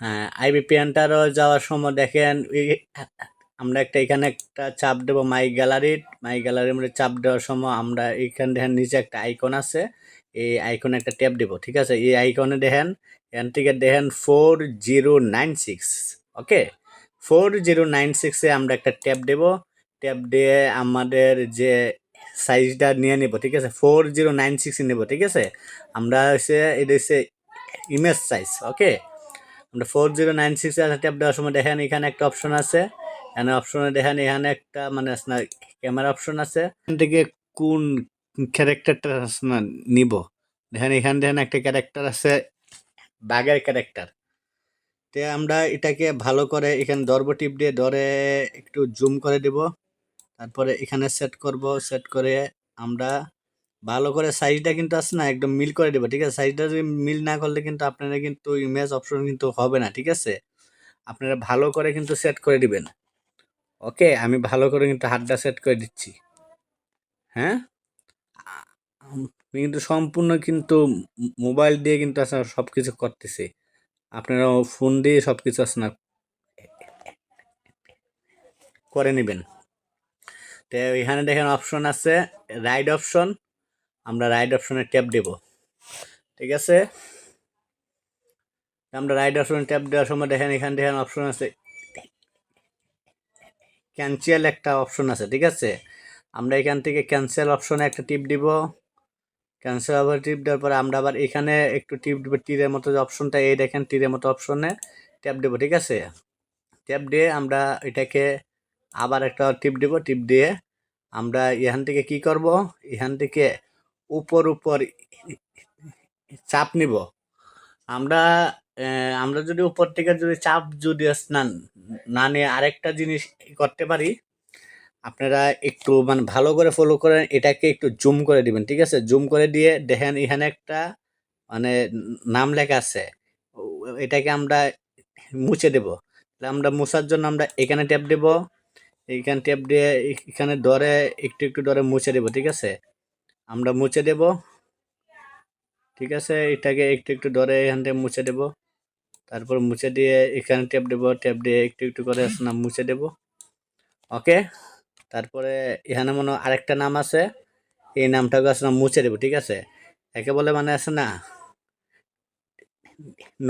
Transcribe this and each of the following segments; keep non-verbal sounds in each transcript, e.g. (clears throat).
হ্যাঁ আইবি পেন্টারও যাওয়ার সময় দেখেন আমরা একটা, এখানে একটা চাপ দেবো মাই গ্যালারির মাই গ্যালারির মধ্যে চাপ দেওয়ার সময় আমরা এখানে দেখেন, নিচে একটা আইকন আছে, এই আইকনে একটা ট্যাপ দেবো, ঠিক আছে? এই আইকনে দেখেন, এখান থেকে দেখেন four zero nine six okay four zero nine সিক্সে আমরা একটা ট্যাপ দেবো ট্যাপ দিয়ে আমাদের যে সাইজটা নিয়ে নেব, ঠিক আছে? ফোর জিরো নাইন সিক্স নেব, ঠিক আছে? আমরা হচ্ছে, এটা ইমেজ সাইজ ওকে আমরা four zero nine six tap দেওয়ার সময় দেখেন, এখানে একটা অপশন আছে। এখানে অপশনে দেখেন, এখানে একটা মানে আপনার ক্যামেরা অপশন আছে। এখান থেকে কোন ক্যারেক্টারটা নিব? দেখেন, এখানে দেখেন একটা ক্যারেক্টার আছে, বাঘের ক্যারেক্টার তে আমরা এটাকে ভালো করে এখানে দরব টিপ দিয়ে ধরে একটু জুম করে দেব। তারপরে এখানে সেট করব সেট করে আমরা ভালো করে সাইজটা কিন্তু আছে না, একদম মিল করে দেবো, ঠিক আছে? সাইজটা যদি মিল না করলে কিন্তু আপনারা কিন্তু ইমেজ অপশন কিন্তু হবে না, ঠিক আছে? আপনারা ভালো করে কিন্তু সেট করে দিবেন। ওকে আমি ভালো করে কিন্তু হাতটা সেট করে দিচ্ছি। হ্যাঁ? কিন্তু সম্পূর্ণ কিন্তু মোবাইল দিয়ে কিন্তু আসলে সব কিছু করতেছি। আপনারা ফোন দিয়ে সব কিছু না, করে নেবেন। তো এখানে দেখেন অপশন আছে রাইড অপশন আমরা রাইড অপশনে ট্যাপ দেব। ঠিক আছে? আমরা রাইড অপশনে ট্যাপ দেওয়ার সময় দেখেন, এখান দেখেন অপশন আছে। ক্যান্সেল একটা অপশন আছে, ঠিক আছে? আমরা এখান থেকে ক্যান্সেল অপশনে একটা টিপ দিব। ক্যান্সেল আবার টিপ দেওয়ার পরে আমরা আবার এখানে একটু টিপ দেবো, তীরের মতো যে অপশনটা এই দেখেন তীরের মতো অপশনে ট্যাপ দেবো, ঠিক আছে? ট্যাপ দিয়ে আমরা এটাকে আবার একটা টিপ দেবো টিপ দিয়ে আমরা এখান থেকে কি করব? এখান থেকে উপর উপর চাপ নিব। আমরা আমরা যদি উপর থেকে যদি চাপ যদি না না নিয়ে আরেকটা জিনিস করতে পারি, আপনারা একটু মানে ভালো করে ফলো করেন, এটাকে একটু জুম করে দিবেন, ঠিক আছে? জুম করে দিয়ে দেখেন এখানে একটা মানে নাম লেখা আছে, এটাকে আমরা মুছে দেব। তাহলে আমরা মুছার জন্য আমরা এখানে ট্যাপ দেব এইখানে ট্যাপ দিয়ে এখানে ধরে, একটু একটু ধরে মুছে দেব, ঠিক আছে? আমরা মুছে দেব। ঠিক আছে, এটাকে একটু একটু ধরে এখান থেকে মুছে দেব। তারপর মুছে দিয়ে এখানে ট্যাপ দেব ট্যাপ দিয়ে একটু একটু করে না, মুছে দেব। ওকে তারপরে এখানে মনে আরেকটা নাম আছে। এই নামটাকে আসলে মুছে দেবো, ঠিক আছে? একে বলে মানে আছে না?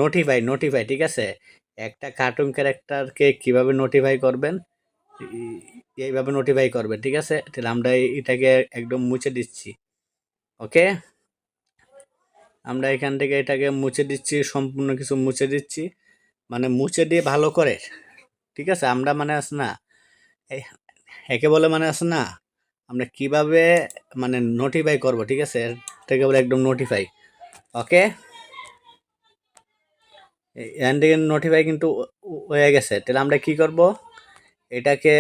নোটিফাই নোটিফাই ঠিক আছে? একটা কার্টুন ক্যারেক্টারকে কীভাবে নোটিফাই করবেন? এইভাবে নোটিফাই করবেন, ঠিক আছে? তাহলে আমরা এটাকে একদম মুছে দিচ্ছি। ওকে? আমরা এখান থেকে এটাকে মুছে দিচ্ছি, সম্পূর্ণ কিছু মুছে দিচ্ছি। মানে মুছে দিয়ে ভালো করে, ঠিক আছে? আমরা মানে আছে না একে বলে মানে আস না, আমরা কীভাবে মানে নোটিফাই করব, ঠিক আছে? থেকে বলে একদম নোটিফাই ওকে? এখান থেকে নোটিফাই কিন্তু হয়ে গেছে। তাহলে আমরা কি করব? এটাকে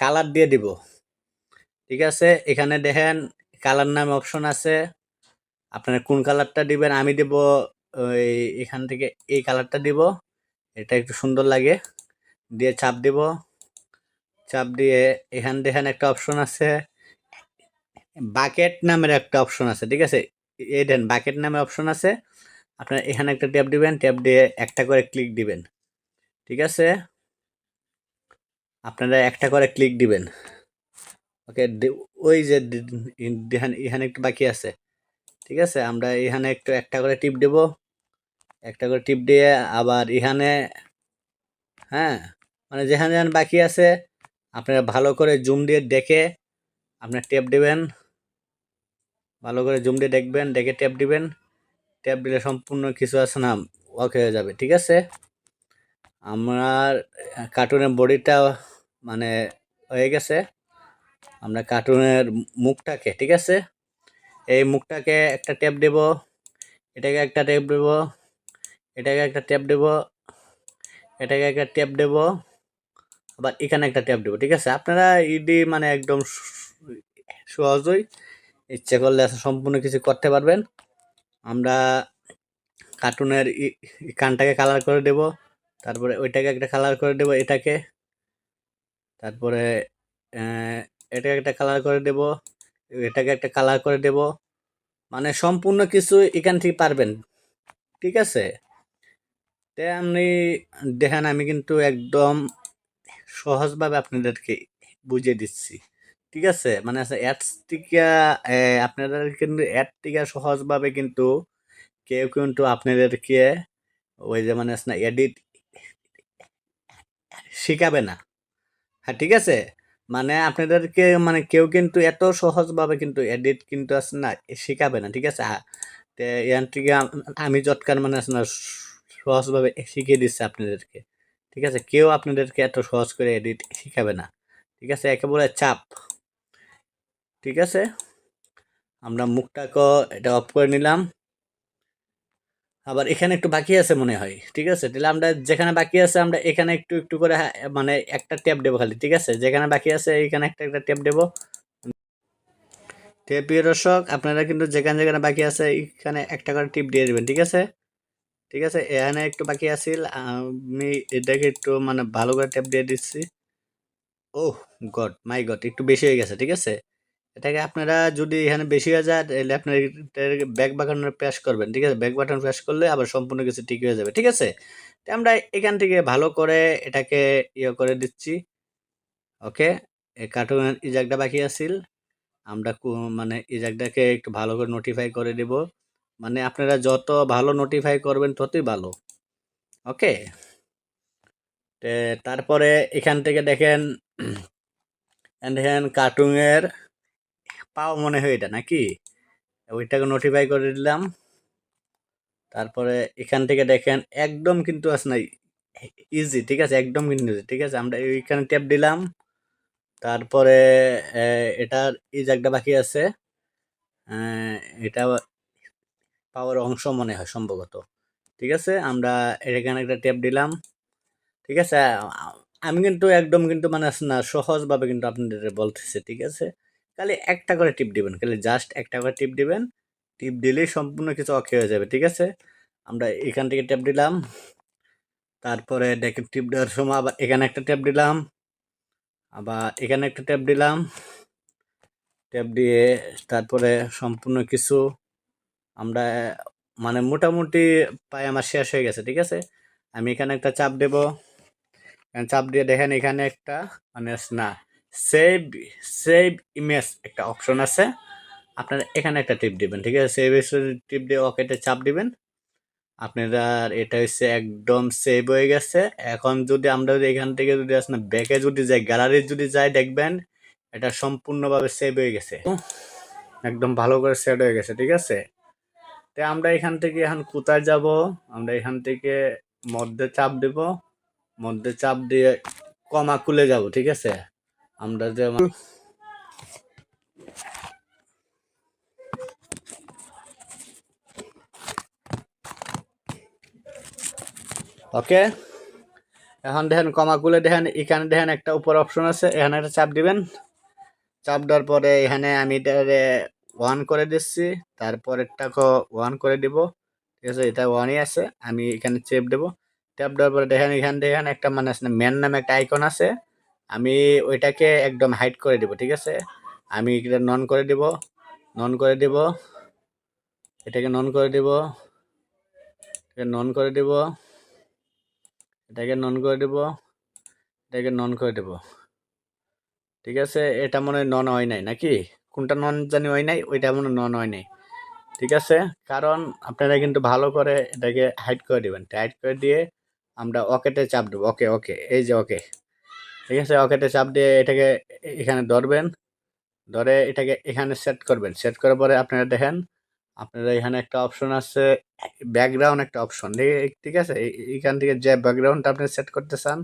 কালার দিয়ে দিব, ঠিক আছে? এখানে দেখেন কালার নামে অপশন আছে। আপনারা কোন কালারটা দিবেন আমি দেব, ওই এখান থেকে এই কালারটা দিব। এটা একটু সুন্দর লাগে। দিয়ে চাপ দিব। চাপ দিয়ে এখান দেখেন একটা অপশন আছে। বাকেট নামের একটা অপশন আছে, ঠিক আছে? এই দেন, বাকেট নামের অপশন আছে। আপনার এখানে একটা ট্যাপ দিবেন ট্যাপ দিয়ে একটা করে ক্লিক দিবেন। ঠিক আছে? আপনারা একটা করে ক্লিক দিবেন। ওকে ওই যে এখানে একটু বাকি আছে। ঠিক আছে? আমরা এখানে একটু একটা করে টিপ দেব। একটা করে টিপ দিয়ে আবার এখানে হ্যাঁ? মানে যেখানে যেখানে বাকি আছে, আপনারা ভালো করে জুম দিয়ে দেখে আপনার ট্যাপ দেবেন। ভালো করে জুম দিয়ে দেখবেন, দেখে ট্যাপ দিবেন। ট্যাপ দিলে সম্পূর্ণ কিছু আছে না ওকে হয়ে যাবে। ঠিক আছে? আমার কার্টুনের বডিটা মানে হয়ে গেছে। আমরা কার্টুনের মুখটাকে, ঠিক আছে? এই মুখটাকে একটা ট্যাপ দেব, এটাকে একটা ট্যাপ দেব, এটাকে একটা ট্যাপ দেব, এটাকে একটা ট্যাপ দেব, আবার এখানে একটা ট্যাপ দেবো, ঠিক আছে? আপনারা ইডি মানে একদম সহজই ইচ্ছে করলে সম্পূর্ণ কিছু করতে পারবেন। আমরা কার্টুনের কানটাকে কালার করে দেব, তারপরে ওইটাকে একটা কালার করে দেব, এটাকে, তারপরে এটাকে একটা কালার করে দেব এটাকে একটা কালার করে দেব। মানে সম্পূর্ণ কিছু এখান থেকে পারবেন ঠিক আছে? তে আপনি দেখেন আমি কিন্তু একদম সহজভাবে আপনাদেরকে বুঝিয়ে দিচ্ছি ঠিক আছে? মানে অ্যাডস টিকা আহ, আপনারা কিন্তু অ্যাড টিকা সহজভাবে কিন্তু কেউ কিন্তু আপনাদেরকে ওই যে মানে এডিট শিখাবে না। হ্যাঁ ঠিক আছে? মানে আপনাদেরকে মানে কেউ কিন্তু এত সহজভাবে কিন্তু এডিট কিন্তু আছে না শিখাবে না, ঠিক আছে? ইয়ান থেকে আমি যৎকার মানে আছে না, সহজভাবে শিখিয়ে দিচ্ছে আপনাদেরকে, ঠিক আছে? কেউ আপনাদেরকে এত সহজ করে এডিট শিখাবে না, ঠিক আছে? একেবারে চাপ, ঠিক আছে? আমরা মুখটাকে এটা অফ করে নিলাম। আবার এখানে একটু বাকি আছে মনে হয়, ঠিক আছে? তাহলে আমরা যেখানে বাকি আছে আমরা এখানে একটু একটু করে মানে একটা ট্যাপ দেবো খালি, ঠিক আছে? যেখানে বাকি আছে এখানে একটা একটা ট্যাপ দেবো। তে প্রিয় দর্শক, আপনারা কিন্তু যেখানে যেখানে বাকি আছে এখানে একটা করে টিপ দিয়ে দেবেন, ঠিক আছে? ঠিক আছে? এখানে একটু বাকি আছিল, আমি এটাকে একটু মানে ভালো করে ট্যাপ দিয়ে দিচ্ছি। ও গড, মাই গড, একটু বেশি হয়ে গেছে, ঠিক আছে? এটাকে আপনারা যদি এখানে বেশি হয়ে যায়, তাহলে আপনার ব্যাক বাটন প্রেস করবেন, ঠিক আছে? ব্যাক বাটন প্রেস করলে আবার সম্পূর্ণ কিছু ঠিক হয়ে যাবে, ঠিক আছে? তো আমরা এখান থেকে ভালো করে এটাকে ইয়ে করে দিচ্ছি, ওকে? এই কার্টুন এই জায়গাটা বাকি আছিল। আমরা মানে এই জায়গাটাকে একটু ভালো করে নোটিফাই করে দেব। মানে আপনারা যত ভালো নোটিফাই করবেন, ততই ভালো, ওকে? তারপরে এখান থেকে দেখেন (clears throat) দেখেন কার্টুনের পাও মনে হয় এটা নাকি? ওইটাকে নোটিফাই করে দিলাম। তারপরে এখান থেকে দেখেন একদম কিন্তু আছে না ইজি ঠিক আছে? একদম কিন্তু easy, ঠিক আছে? আমরা এইখানে ট্যাপ দিলাম। তারপরে এটার এই জায়গাটা বাকি আছে। এটা পাওয়ার অংশ মনে হয় সম্ভবত ঠিক আছে? আমরা এখানে একটা ট্যাপ দিলাম ঠিক আছে? আমি কিন্তু একদম কিন্তু মানে না সহজভাবে কিন্তু আপনাদের বলতেছি ঠিক আছে? খালি একটা করে টিপ দিবেন খালি জাস্ট একটা করে টিপ দিবেন। টিপ দিলেই সম্পূর্ণ কিছু অকে হয়ে যাবে, ঠিক আছে? আমরা এখান থেকে ট্যাপ দিলাম। তারপরে দেখেন টিপ দেওয়ার সময় আবার এখানে একটা ট্যাপ দিলাম। আবার এখানে একটা ট্যাপ দিলাম। ট্যাপ দিয়ে তারপরে সম্পূর্ণ কিছু আমরা মানে মোটামুটি প্রায় আমার শেষ হয়ে গেছে, ঠিক আছে? আমি এখানে একটা চাপ দেব। চাপ দিয়ে দেখেন এখানে একটা মানে না সেভ সেভ ইমেজ একটা অপশন আছে। আপনারা এখানে একটা টিপ দিবেন, ঠিক আছে? সেভ টিপ দিয়ে ওকেতে চাপ দিবেন। আপনারা, এটা হচ্ছে একদম সেভ হয়ে গেছে। এখন যদি আমরা যদি এখান থেকে যদি আসলে ব্যাকে যদি যাই গ্যালারি যদি যাই, দেখবেন এটা সম্পূর্ণভাবে সেভ হয়ে গেছে। একদম ভালো করে সেট হয়ে গেছে, ঠিক আছে? তো আমরা এখান থেকে এখন কোথায় যাব? আমরা এখান থেকে মধ্যে চাপ দেব। মধ্যে চাপ দিয়ে কমা খুলে যাব, ঠিক আছে? আমরা যে ওকে এখন দেখেন কমা খুলে দেখেন, এখানে দেখেন একটা উপর অপশন আছে, এখানে একটা চাপ দিবেন। চাপ দেওয়ার পরে এখানে আমি ওয়ান করে দিচ্ছি তারপরেরটাকে ওয়ান করে দিব। ঠিক আছে, এটা ওয়ানই আছে, আমি এখানে চেপ দেবো। ট্যাপ দেওয়ার পরে দেখেন, এখান এখানে একটা মানে ম্যান নামে একটা আইকন আছে। আমি ওইটাকে একদম হাইড করে দিব, ঠিক আছে? আমি এটা নন করে দিব নন করে দিব, এটাকে নন করে দিব, এটাকে নন করে দিব, এটাকে নন করে দিব, এটাকে নন করে দিব। ঠিক আছে? এটা মনে নন হয় নাই, নাকি? কোনটা নন জানি হয় নাই, ওইটা মনে নন হয় নাই। ঠিক আছে? কারণ আপনারা কিন্তু ভালো করে এটাকে হাইড করে দিবেন। হাইড করে দিয়ে আমরা ওকেতে চাপ দেবো। ওকে ওকে, এই যে ওকে। ঠিক আছে ওকেতে চাপ দিয়ে এটাকে এখানে ধরবেন, ধরে এটাকে এখানে সেট করবেন। সেট করার পরে আপনারা দেখেন, আপনারা এখানে একটা অপশন আছে ব্যাকগ্রাউন্ড একটা অপশন ঠিক আছে? এইখান থেকে যে ব্যাকগ্রাউন্ডটা আপনি সেট করতে চান,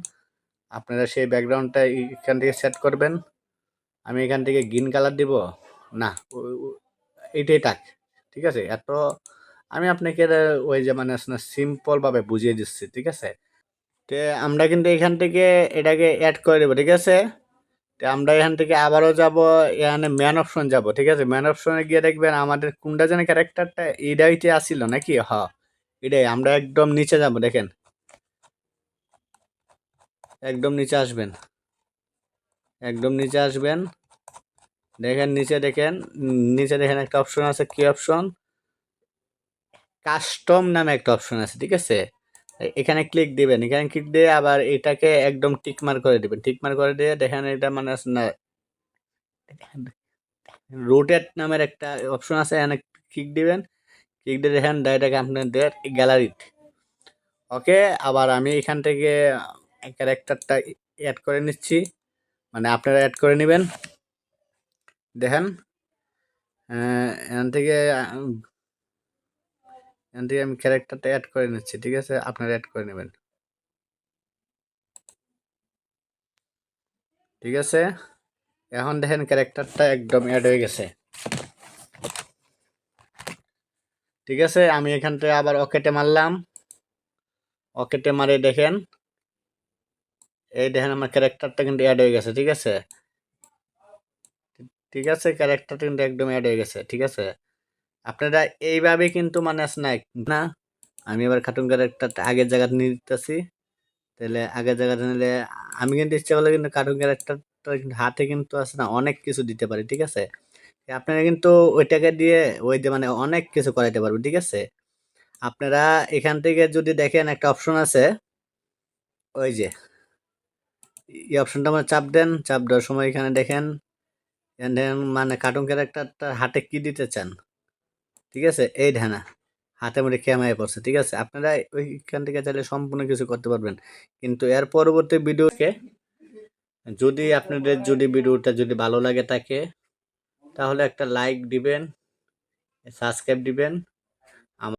আপনারা সেই ব্যাকগ্রাউন্ডটা এখান থেকে সেট করবেন। আমি এখান থেকে গ্রিন কালার দিব। না এইটাই থাক, ঠিক আছে? এত, আমি আপনাকে ওই যে মানে সিম্পলভাবে বুঝিয়ে দিচ্ছি, ঠিক আছে? তে আমরা কিন্তু এখান থেকে এটাকে অ্যাড করে দেবো, ঠিক আছে? তো আমরা এখান থেকে আবারও যাব, এখানে ম্যান অপশন যাব, ঠিক আছে? ম্যান অপশনে গিয়ে দেখবেন আমাদের কোনটা যেন ক্যারেক্টারটা এইটাইতে আসিল নাকি? হ, এটাই, আমরা একদম নিচে যাব, দেখেন। একদম নিচে আসবেন। একদম নিচে আসবেন। দেখেন, নিচে দেখেন নিচে দেখেন একটা অপশন আছে, কি অপশন কাস্টম নামে একটা অপশন আছে, ঠিক আছে? এখানে ক্লিক দিবেন। এখানে ক্লিক দিয়ে আবার এটাকে একদম টিকমার করে দিবেন। টিকমার করে দিয়ে দেখেন এটা মানে না রোটেট নামের একটা অপশন আছে, এখানে ক্লিক দিবেন। ক্লিক দিয়ে দেখেন এটাকে আপনাদের গ্যালারিতে ওকে আবার আমি এখান থেকে ক্যারেক্টারটা অ্যাড করে নিচ্ছি। মানে আপনারা অ্যাড করে নেবেন। দেখেন এখান থেকে এখান থেকে আমি ক্যারেক্টারটা অ্যাড করে নিচ্ছি, ঠিক আছে? আপনারা অ্যাড করে নেবেন। ঠিক আছে? এখন দেখেন ক্যারেক্টারটা একদম অ্যাড হয়ে গেছে। ঠিক আছে? আমি এখান থেকে আবার অকেটে মারলাম। অকেটে মারে দেখেন। এই দেখেন আমার ক্যারেক্টারটা কিন্তু অ্যাড হয়ে গেছে, ঠিক আছে? ঠিক আছে? ক্যারেক্টারটা কিন্তু একদম অ্যাড হয়ে গেছে, ঠিক আছে? আপনারা এইভাবে কিন্তু মানে আছে না। আমি এবার কার্টুন ক্যারেক্টারটা আগের জায়গাতে নিয়ে দিতেছি। তাহলে আগের জায়গাতে নিলে আমি কিন্তু ইচ্ছা করলে কিন্তু কার্টুন ক্যারেক্টারটা কিন্তু হাতে কিন্তু আছে না, অনেক কিছু দিতে পারি, ঠিক আছে? আপনারা কিন্তু ওইটাকে দিয়ে ওই মানে অনেক কিছু করাইতে পারবেন, ঠিক আছে? আপনারা এখান থেকে যদি দেখেন একটা অপশন আছে, ওই যে, এই অপশনটা মানে চাপ দেন, চাপ দেওয়ার সময় এখানে দেখেন এখানে দেখেন মানে কার্টুন ক্যারেক্টারটা হাতে কি দিতে চান? ঠিক আছে? এই ঢানা হাতে মুড়ে খেমায় পড়ছে, ঠিক আছে? আপনারা ওইখান থেকে চাইলে সম্পূর্ণ কিছু করতে পারবেন। কিন্তু এর পরবর্তী ভিডিওকে যদি আপনাদের যদি ভিডিওটা যদি ভালো লাগে থাকে তাহলে একটা লাইক দিবেন সাবস্ক্রাইব দিবেন